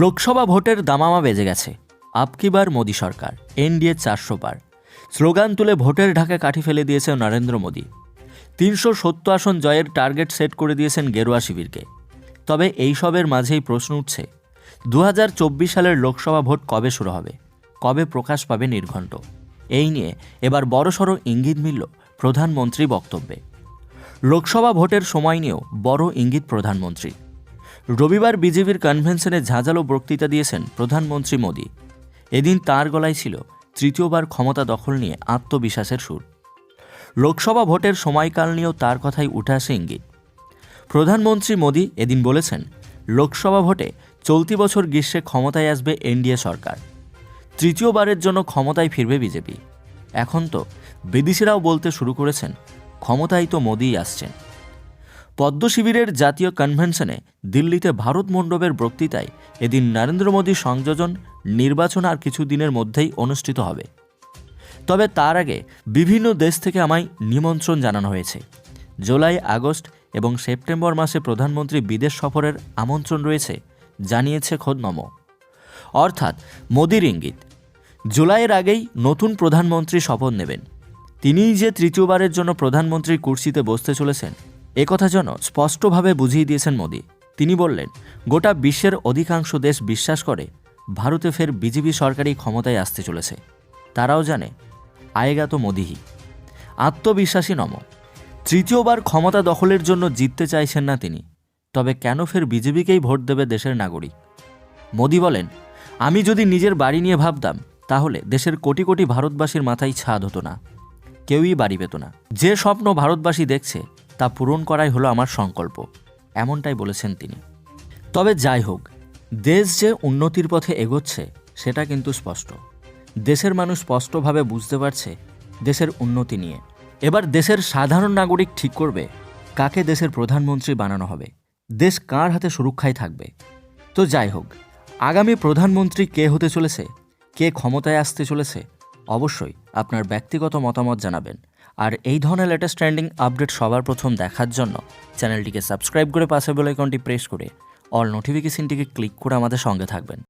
লোকসভা ভোটের দামামা বেজে গেছে। আপকিবার মোদী সরকার, এনডিএ চারশো পার। স্লোগান তুলে ভোটের ঢাকা কাঠি ফেলে দিয়েছে নরেন্দ্র মোদী। তিনশো সত্তর আসন জয়ের টার্গেট সেট করে দিয়েছেন গেরুয়া শিবিরকে। তবে এইসবের মাঝেই প্রশ্ন উঠছে দু হাজার চব্বিশ সালের লোকসভা ভোট কবে শুরু হবে? কবে প্রকাশ পাবে নির্ঘণ্ট? এই নিয়ে এবার বড়সড় ইঙ্গিত মিলল প্রধানমন্ত্রী বক্তব্যে। লোকসভা ভোটের সময় নিয়েও বড় ইঙ্গিত প্রধানমন্ত্রী রবিবার বিজেপির কনভেনশনে ঝাঁঝালো বক্তৃতা দিয়েছেন প্রধানমন্ত্রী মোদী। এদিন তার গলায় ছিল তৃতীয়বার ক্ষমতা দখল নিয়ে আত্মবিশ্বাসের সুর। লোকসভা ভোটের সময়কাল নিয়েও তার কথাই উঠে আসে ইঙ্গিত। প্রধানমন্ত্রী মোদী এদিন বলেছেন, লোকসভা ভোটে চলতি বছর গ্রীষ্মে ক্ষমতায় আসবে এনডিএ সরকার। তৃতীয়বারের জন্য ক্ষমতায় ফিরবে বিজেপি। এখন তো বিদেশিরাও বলতে শুরু করেছেন, ক্ষমতায় তো মোদিই আসছেন। পদ্ম শিবিরের জাতীয় কনভেনশনে দিল্লিতে ভারত মণ্ডপের বক্তৃতায় এদিন নরেন্দ্র মোদী সংযোজন, নির্বাচন আর কিছু দিনের মধ্যেই অনুষ্ঠিত হবে। তবে তার আগে বিভিন্ন দেশ থেকে আমায় নিমন্ত্রণ জানানো হয়েছে। জুলাই, আগস্ট এবং সেপ্টেম্বর মাসে প্রধানমন্ত্রী বিদেশ সফরের আমন্ত্রণ রয়েছে, জানিয়েছে খোদ নমো অর্থাৎ মোদির ইঙ্গিত, জুলাইয়ের আগেই নতুন প্রধানমন্ত্রী শপথ নেবেন। তিনিই যে তৃতীয়বারের জন্য প্রধানমন্ত্রীর কুর্সিতে বসতে চলেছেন একথা যেন স্পষ্টভাবে বুঝিয়ে দিয়েছেন মোদি। তিনি বললেন, গোটা বিশ্বের অধিকাংশ দেশ বিশ্বাস করে, ভারতে ফের বিজেপি সরকারই ক্ষমতায় আসতে চলেছে। তারাও জানে, আয়েগা তো মোদিহি আত্মবিশ্বাসী নম। তৃতীয়বার ক্ষমতা দখলের জন্য জিততে চাইছেন না তিনি। তবে কেন ফের বিজেপিকেই ভোট দেবে দেশের নাগরিক? মোদি বলেন, আমি যদি নিজের বাড়ি নিয়ে ভাবতাম, তাহলে দেশের কোটি কোটি ভারতবাসীর মাথায় ছাদ হতো না। কেউই বাড়ি পেত না। যে স্বপ্ন ভারতবাসী দেখছে তা পূরণ করাই হলো আমার সংকল্প, এমনটাই বলেছেন তিনি। তবে যাই হোক, দেশ যে উন্নতির পথে এগোচ্ছে, সেটা কিন্তু স্পষ্ট। দেশের মানুষ স্পষ্টভাবে বুঝতে পারছে দেশের উন্নতি নিয়ে। এবার দেশের সাধারণ নাগরিক ঠিক করবে কাকে দেশের প্রধানমন্ত্রী বানানো হবে, দেশ কার হাতে সুরক্ষায় থাকবে। তো যাই হোক, আগামী প্রধানমন্ত্রী কে হতে চলেছে, কে ক্ষমতায় আসতে চলেছে, অবশ্যই আপনার ব্যক্তিগত মতামত জানাবেন। আর এই ধরনের লেটেস্ট ট্রেন্ডিং আপডেট সবার প্রথম দেখার জন্য চ্যানেলটিকে সাবস্ক্রাইব করে পাশে বেল আইকনটি প্রেস করে অল নোটিফিকেশনটিকে ক্লিক করে আমাদের সঙ্গে থাকবেন।